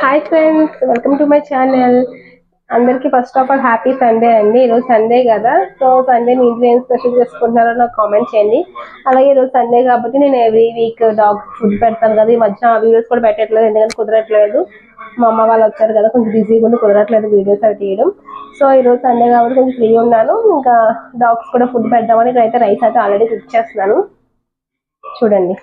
Hi friends welcome to my channel అందరికీ first of all happy Sunday అండి. ఈరోజు Sunday కదా. సో సండే మీ ఇంట్లో ఏం స్పెషల్ చేసుకుంటున్నారో నాకు కామెంట్ చేయండి. అలాగే ఈరోజు సండే కాబట్టి నేను ఎవ్రీ వీక్ డాగ్ ఫుడ్ పెడతాను కదా. ఈ మధ్య వీడియోస్ కూడా పెట్టట్లేదు ఎందుకంటే కుదరట్లేదు. మా అమ్మ వాళ్ళు వచ్చారు కదా కొంచెం బిజీగా ఉండి కుదరట్లేదు వీడియోస్ అవి తీయడం. సో ఈరోజు సండే కాబట్టి కొంచెం ఫ్రీ ఉన్నాను. ఇంకా డాగ్స్ కూడా ఫుడ్ పెడదామని ఇక్కడైతే రైస్ అయితే ఆల్రెడీ కుక్ చేస్తున్నాను. చూడండి.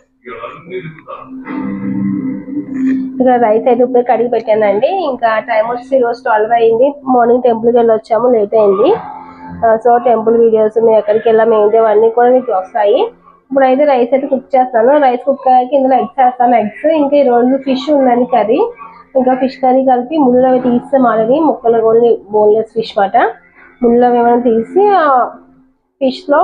ఇక్కడ రైస్ అయితే ఇప్పుడు కడిగి పెట్టానండి. ఇంకా టైం వచ్చి రోజు ట్వెల్వ్ అయింది. మార్నింగ్ టెంపుల్కి వెళ్ళి వచ్చాము లేట్ అయింది. సో టెంపుల్ వీడియోస్ మేము ఎక్కడికి వెళ్ళాము ఏంటి అవన్నీ కూడా మీకు వస్తాయి. ఇప్పుడు అయితే రైస్ అయితే కుక్ చేస్తాను రైస్ కుక్ అయ్యాక ఇందులో ఎగ్స్ వేస్తాను. ఎగ్స్ ఇంకా ఈ రోజు ఫిష్ ఉందని కర్రీ ఇంకా ఫిష్ కర్రీ కలిపి ముళ్ళు అవి తీస్తాం ఆల్రెడీ ముక్కలు ఓన్లీ బోన్లెస్ ఫిష్ మాట ముళ్ళు అవి ఏమైనా తీసి ఫిష్లో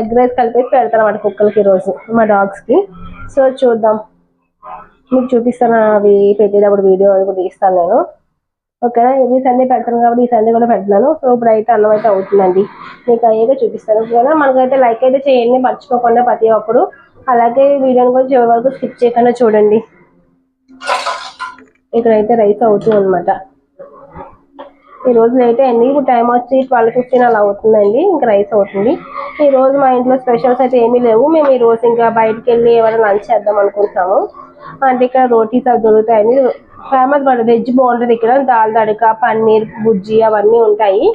ఎగ్ రైస్ కలిపేసి పెడతాను అన్నమాట కుక్కలకి ఈరోజు మా డాగ్స్కి. సో చూద్దాం. మీకు చూపిస్తాను అవి పెట్టేటప్పుడు వీడియో అది కూడా తీస్తాను నేను. ఓకేనా? ఇది సండే పెడతాను కాబట్టి ఈ సండే కూడా పెడతాను సో ఇప్పుడు అయితే అన్నం అయితే అవుతుందండి. మీకు అయ్యేగా చూపిస్తాను. ఓకేనా? మనకైతే లైక్ అయితే చేయండి మర్చిపోకుండా ప్రతి ఒక్కరు. అలాగే వీడియోని కూడా చివరి వరకు స్కిప్ చేయకుండా చూడండి. ఇక్కడైతే రైస్ అవుతుంది అనమాట ఈ రోజు లేట్ అయింది ఇప్పుడు టైం వచ్చి ట్వెల్వ్ ఫిఫ్టీన్ అలా అవుతుందండి ఇంకా రైస్ అవుతుంది. ఈ రోజు మా ఇంట్లో స్పెషల్స్ అయితే ఏమీ లేవు మేము ఈ రోజు ఇంకా బయటకు వెళ్ళి ఏమైనా లంచ్ చేద్దాం అనుకుంటున్నాము. అంటే ఇక్కడ రోటీస్ అవి దొరుకుతాయండి ఫేమస్ మాట వెజ్ బాగుంటుంది ఇక్కడ దాల్ తడక పన్నీర్ బుజ్జి అవన్నీ ఉంటాయి.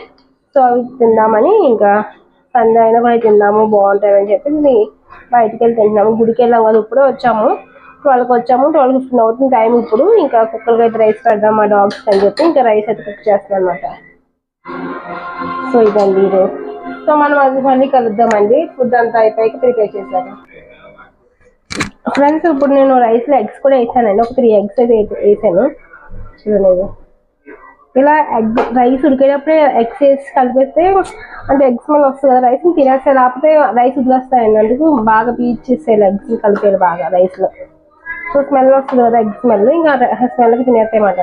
సో అవి తిందామని ఇంకా సండే అయినా కూడా తిందాము బాగుంటాయి అని చెప్పి బయటకు వెళ్ళి తింటున్నాము. గుడికి వెళ్ళాం కదా ఇప్పుడే వచ్చాము. ట్వెల్వ్కి వచ్చాము. ట్వెల్వ్ ఫిఫ్టీన్ అవుతుంది టైం ఇప్పుడు. ఇంకా కుక్కలకి అయితే రైస్ పెడదాం మా డాగ్స్ అని చెప్పి ఇంకా రైస్ అయితే కుక్ చేస్తాను అనమాట సో ఇదండి ఈరోజు సో మనం అది మళ్ళీ కలుద్దామండి. ఫుడ్ అంతా అయిపోయాక ప్రిపేర్ చేశాను ఫ్రెండ్స్ ఇప్పుడు నేను రైస్లో ఎగ్స్ కూడా వేసానండి. ఒక త్రీ ఎగ్స్ అయితే వేసాను. చూడండి ఇలా ఎగ్ రైస్ ఉడికేటప్పుడే ఎగ్స్ వేసి కలిపేస్తే అంటే ఎగ్స్ మళ్ళీ వస్తుంది కదా రైస్ తినేస్తే లేకపోతే రైస్ వదిలేస్తాయండి అందుకు బాగా పీచ్ చేసేయాలి ఎగ్స్ కలిపేది బాగా రైస్లో సో స్మెల్ వస్తుంది కదా ఎగ్ స్మెల్ ఇంకా స్మెల్కి తినేస్తాయన్నమాట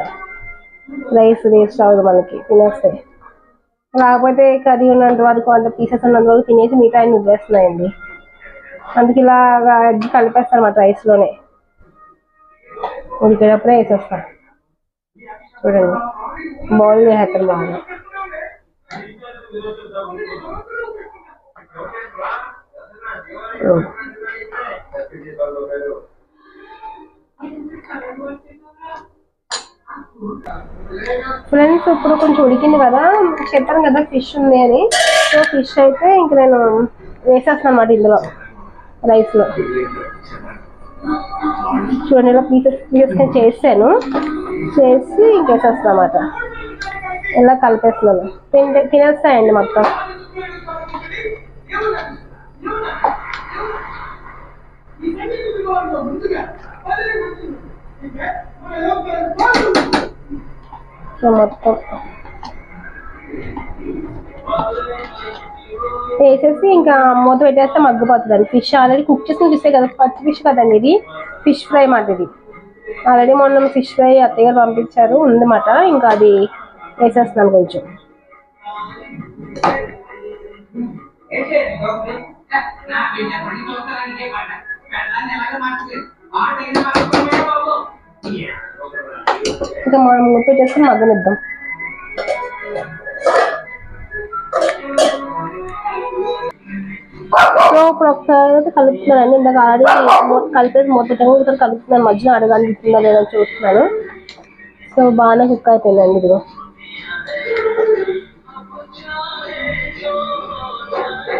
రైస్ వేస్ట్ అవ్వదు మనకి తినేస్తే. లేకపోతే కర్రీ ఉన్నంత వరకు అంత పీసెస్ ఉన్నంత వరకు తినేసి మిగతా ఆయన వదిలేస్తున్నాయండి. అందుకే ఇలా ఎగ్ కలిపేస్తాను అన్నమాట రైస్లోనే. ఉడికేటప్పుడే వేసేస్తాను చూడండి. బౌల్ చేసేస్తాను బాగా. ఫ్రెండ్స్ ఇప్పుడు కొంచెం ఉడికింది కదా. చెప్పాను కదా ఫిష్ ఉంది అని. సో ఫిష్ అయితే ఇంక నేను వేసేస్తాను అన్నమాట ఇందులో రైస్లో. చూడండి ఇలా పీసెస్ పీసెస్గా చేసాను. చేసి ఇంకేసేస్తాను అన్నమాట. ఇలా కలిపేస్తున్నాను. తింటే తినేస్తాయండి మొత్తం. సో మొత్తం. వేసేసి ఇంకా మూత పెట్టేస్తే మగ్గిపోతుంది అండి ఫిష్ ఆల్రెడీ కుక్ చేసి ఫిష్ కదా పచ్చి ఫిష్ కదండి ఇది. ఫిష్ ఫ్రై మాట ఇది. ఆల్రెడీ మొన్న ఫిష్ ఫ్రై అత్తయ్య గారు పంపించారు ఉందన్నమాట. ఇంకా అది వేసేస్తున్నాను కొంచెం. ఇక మనం మూత పెట్టేసి మగ్గనిద్దాం. సో ఇప్పుడు ఒకసారి అయితే కలుపుతున్నాను ఇందాక ఆల్రెడీ కలిపేసి మొత్తం ఒకసారి కలుపుతున్నాను మధ్యలో అడగనిపిస్తుందా లేదా అని చూస్తున్నాను. సో బాగానే కుక్ అయిపోయిందండి ఇదిగో.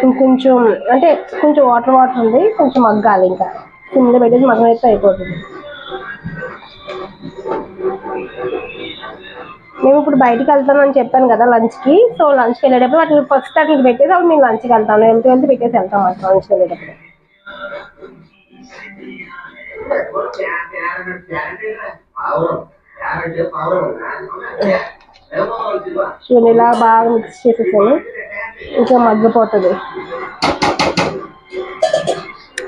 ఇంకొంచెం అంటే కొంచెం వాటర్ వాటర్ ఉంది. కొంచెం మగ్గాలి ఇంకా. కింద పెట్టేసి మగ్గనైతే అయిపోతుంది. మేము ఇప్పుడు బయటికి వెళ్తామని చెప్పాను కదా లంచ్కి. సో లంచ్కి వెళ్ళేటప్పుడు వాటిని ఫస్ట్ అట్లా పెట్టేసి అప్పుడు మేము లంచ్కి వెళ్తాను. వెళ్తూ వెళ్తూ పెట్టేసి వెళ్తాం అట్లా లంచ్కి వెళ్ళేటప్పుడు. చూడండి ఇలా బాగా మిక్స్ చేసేసాను ఇంకా మగ్గిపోతుంది.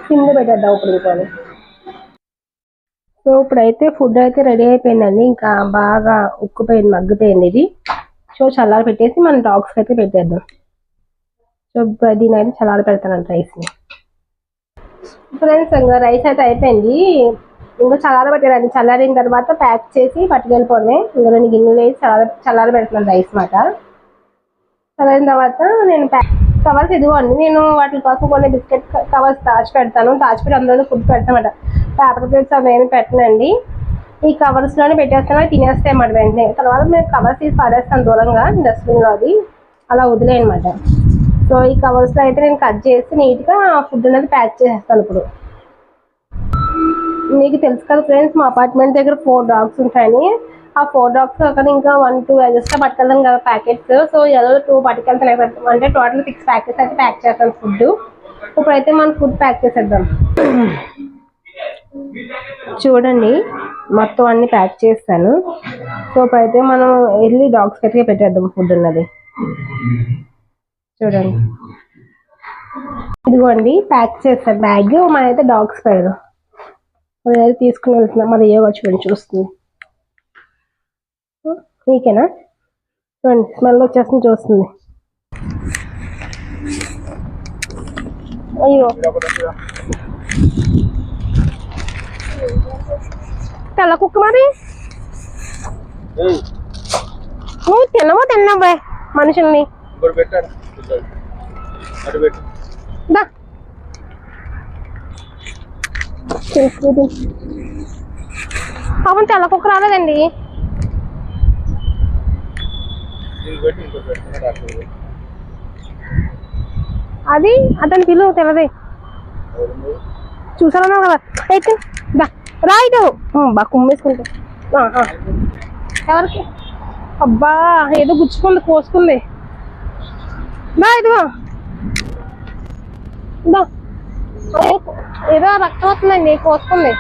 కింద పెట్టేద్దాం ఇప్పుడు ఇంకా సో ఇప్పుడైతే ఫుడ్ అయితే రెడీ అయిపోయిందండి. ఇంకా బాగా ఉక్కుపోయింది మగ్గిపోయింది ఇది. సో చల్లారి పెట్టేసి మనం డాగ్స్కి అయితే పెట్టేద్దాం. సో దీని అయితే చల్లారి పెడతాను రైస్ని ఫ్రెండ్స్ ఇంకా రైస్ అయితే అయిపోయింది. ఇంకా చల్లారబెట్టారండి చల్లారిన తర్వాత ప్యాక్ చేసి పట్టుకెళ్ళిపోవడమే. ఇంకా రెండు గిన్నెలు వేసి చల్లార పెడుతున్నాను రైస్ మాట చల్లారిన తర్వాత నేను ప్యాక్ కవర్స్ ఇదిగోండి. నేను వాటి కోసం కొన్ని బిస్కెట్ కవర్స్ దాచి పెడతాను దాచిపెట్టి అందులో ఫుడ్ పెడతామట పేపర్ ప్లేట్స్ అవి పెట్టనండి. ఈ కవర్స్లోనే పెట్టేస్తాను. అవి తినేస్తాయి అన్నమాట వెంటనే. తర్వాత మేము కవర్స్ తీసి పారేస్తాను దూరంగా డస్ట్బిన్లో అది. అలా వదిలేయనమాట. సో ఈ కవర్స్లో అయితే నేను కట్ చేసి నీట్గా ఫుడ్ అనేది ప్యాక్ చేసేస్తాను ఇప్పుడు. మీకు తెలుసు కదా ఫ్రెండ్స్ మా అపార్ట్మెంట్ దగ్గర ఫోర్ డాగ్స్ ఉంటాయని. ఆ ఫోర్ డాగ్స్ అక్కడ ఇంకా వన్ టూ ఎక్స్ట్రా పట్టుకెళ్తాను కదా ప్యాకెట్స్ సో ఏదో టూ పట్టుకెళ్తాను అంటే టోటల్ సిక్స్ ప్యాకెట్స్ అయితే ప్యాక్ చేస్తాను ఫుడ్ ఇప్పుడైతే మనం ఫుడ్ ప్యాక్ చేసేద్దాం. చూడండి. మొత్తం అన్ని ప్యాక్ చేస్తాను. సో అయితే మనం వెళ్ళి డాగ్స్ అయితే పెట్టేద్దాం ఫుడ్ ఉన్నది. చూడండి. ఇదిగోండి ప్యాక్ చేస్తాను బ్యాగ్ మనైతే డాగ్స్ పెడదాం మనం తీసుకుని వెళ్తున్నాం. మరి ఏ వచ్చి చూడండి చూస్తుంది. మీకేనా చూడండి స్మెల్ వచ్చేస్తుంది చూస్తుంది. అయ్యో. తెల్ల కుక్క మరి? నువ్వు తినవో తిన్నావే మనుషుల్ని. పాపం తెల్ల కుక్క రాలేదండి. అది అతని పిలువ నువ్వు? చూసాను కదా? అయితే దా. రా ఇటు ఉమ్, బాగా కుమ్మేసుకుంటా. ఎవరికి? అబ్బా ఏదో గుచ్చుకుంది కోసుకుంది. ఇదిగో. అదే, ఏదో రక్తం వస్తుందండి కోసుకుంది.